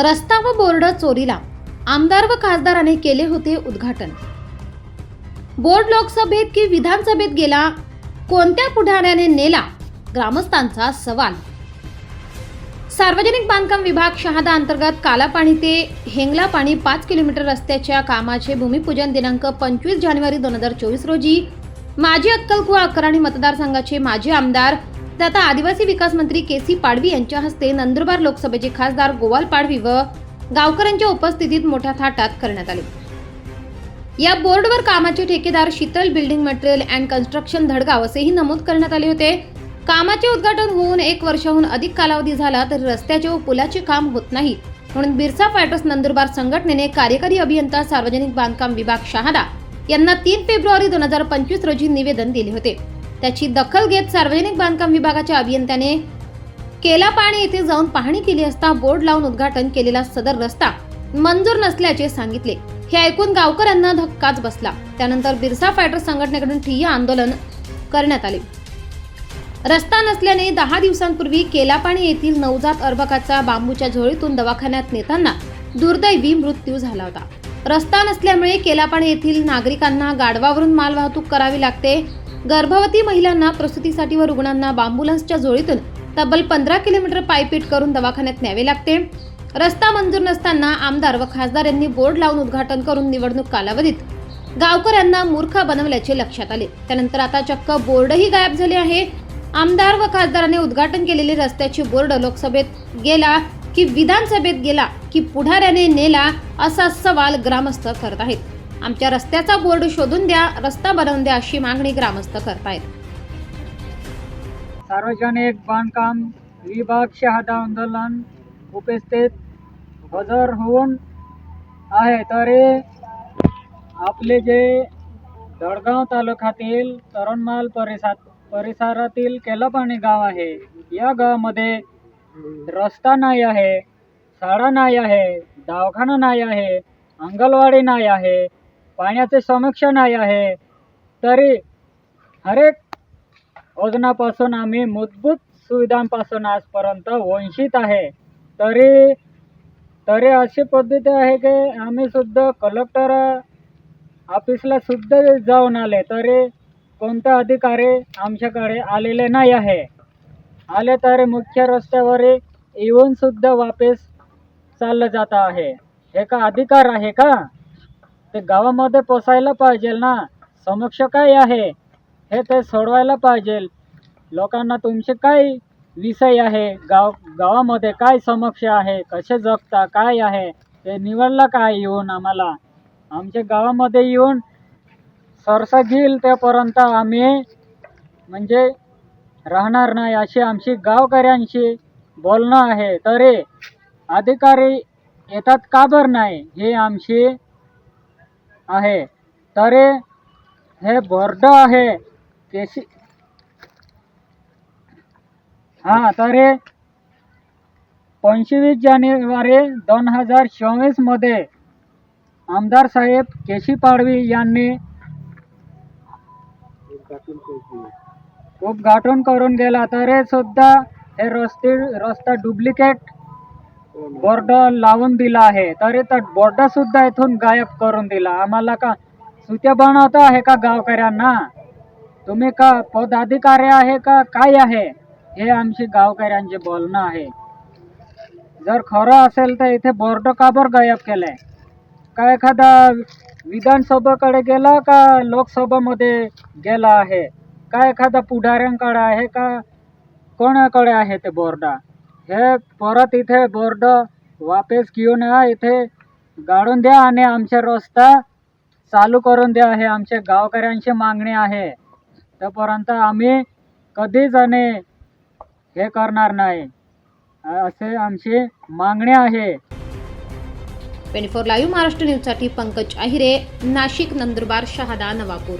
रस्ता व बोर्ड चोरीला आमदार व खासदाराने केले होते उद्घाटन. बोर्ड लोकसभेत की विधानसभेत गेला कोणत्या पुढाऱ्याने नेला ग्रामस्थांचा सवाल. सार्वजनिक बांधकाम विभाग शहादा अंतर्गत कालापाणी ते हेंगला पाणी पाच किलोमीटर रस्त्याच्या कामाचे भूमिपूजन दिनांक पंचवीस जानेवारी दोन हजार चोवीस रोजी माजी अक्कलकुवा अकराणी मतदारसंघाचे माजी आमदार तथा आदिवासी विकास मंत्री के सी पाडवी यांच्या हस्ते नंदुरबार लोकसभेचे खासदार गोवाल पाडवी व गावकऱ्यांच्या उपस्थितीत मोठ्या थाटात करण्यात आले. या बोर्डवर कामाचे ठेकेदार Sheetal building material and construction Dhadgaon असेही नमूद करण्यात आले होते. कामाचे उद्घाटन होऊन एक वर्षाहून अधिक कालावधी झाला तरी रस्त्याचे व पुलाचे काम होत नाही. म्हणून बिरसा फायटर्स नंदुरबार संघटनेने कार्यकारी अभियंता सार्वजनिक बांधकाम विभाग शहादा यांना तीन फेब्रुवारी दोन हजार पंचवीस रोजी निवेदन दिले होते. त्याची दखल घेत सार्वजनिक बांधकाम विभागाच्या अभियंत्याने केलापाणी येथे जाऊन पाहणी केली असता बोर्ड लावून उद्घाटन केलेला सदर रस्ता मंजूर नसल्याचे सांगितले. हे ऐकून गावकऱ्यांना धक्काच बसला. त्यानंतर बिरसा फायटर संघटनेकडून ठिय्या आंदोलन करण्यात आले. रस्ता नसल्याने दहा दिवसांपूर्वी केलापाणी येथील नवजात अर्भकाचा बांबूच्या झोळीतून दवाखान्यात नेताना दुर्दैवी मृत्यू झाला होता. रस्ता नसल्यामुळे केलापाड येथील नागरिकांना गाढवावरून माल वाहतूक करावी लागते. गर्भवती महिलांना प्रसूतीसाठी व रुग्णांना बांबुलन्सच्या जोडीतून तब्बल पंधरा किलोमीटर पायपीट करून दवाखान्यात न्यावे लागते. रस्ता मंजूर नसताना आमदार व खासदार यांनी बोर्ड लावून उद्घाटन करून निवडणूक कालावधीत गावकऱ्यांना मूर्ख बनवल्याचे लक्षात आले. त्यानंतर आता चक्क बोर्डही गायब झाले आहे. आमदार व खासदाराने उद्घाटन केलेले रस्त्याचे बोर्ड लोकसभेत गेला. की विधानसभेत गेला की पुढाऱ्याने नेला असा सवाल ग्रामस्थ करत आहेत. आमच्या रस्त्याचा बोर्ड शोधून द्या रस्ता बनवून द्या अशी मागणी ग्रामस्थ करतायत. सार्वजनिक बांधकाम विभाग शहादा आंदोलन उपस्थित हजर होऊन आहे. तरी आपले जे दडगाव तालुक्यातील तरणमाल परिसरात परिसरातील केलापाणी गाव आहे या गावामध्ये रस्ता नाही आहे शाळा नाही आहे दवाखाना नाही आहे अंगणवाडी नाही आहे पाण्याचे समीक्षा नाही आहे. तरी हरेक योजनापासून आम्ही मूलभूत सुविधांपासून आजपर्यंत वंचित आहे. तरी तरी अशी पद्धती आहे की आम्ही सुद्धा कलेक्टर ऑफिसला सुद्धा जाऊन आले तरी कोणता अधिकारी आमच्याकडे आलेले नाही आहे. आले तरी मुख्य रस्त्यावर येऊन सुद्धा वापस चाललं जात आहे. हे का अधिकार आहे का? ते गावामध्ये पोसायला पाहिजे ना? समक्ष काय आहे? हे ते सोडवायला पाहिजे. लोकांना तुमचे काय विषय आहे? गाव गावामध्ये काय समक्ष आहे? कसे जगता? काय आहे? ते निवडलं काय येऊन आम्हाला? आमच्या गावामध्ये येऊन सरसा घेईल त्यापर्यंत आम्ही म्हणजे राहणार नाही अशी आमची गावकऱ्यांशी बोलणं आहे. तरी अधिकारी येतात का बरं नाही हे आमची आहे. तरी हे बोर्ड आहे. केसी हां तरी पंचवीस जानेवारी दोन हजार चोवीसमध्ये आमदार साहेब केशी पाडवी यांनी उद्घाटन करून गेला. तरी सुद्धा हे रस्ते रस्ता डुप्लिकेट बोर्ड लावून दिला आहे. तरी तर बोर्ड सुद्धा इथून गायब करून दिला. आम्हाला का सुत्या बनवता आहे का गावकऱ्यांना? तुम्ही का पदाधिकारी आहे का काय आहे? हे आमची गावकऱ्यांचे बोलणं आहे. जर खरं असेल तर इथे बोर्ड काबर गायब केलंय? का एखादा विधानसभेकडे गेला का लोकसभामध्ये गेला आहे? का एखादा पुढाऱ्यांकडे आहे का? कोणाकडे आहे ते बोर्ड? हे परत इथे बोर्ड वापस घेऊन या इथे गाडून द्या आणि आमचा रस्ता चालू करून द्या. हे आमच्या गावकऱ्यांची मागणी आहे. तोपर्यंत आम्ही कधीच आणि हे करणार नाही. असे आमची मागणी आहे. ट्वेंटी फोर लाईव्ह महाराष्ट्र न्यूजसाठी पंकज आहिरे नाशिक नंदुरबार शहादा नवापूर.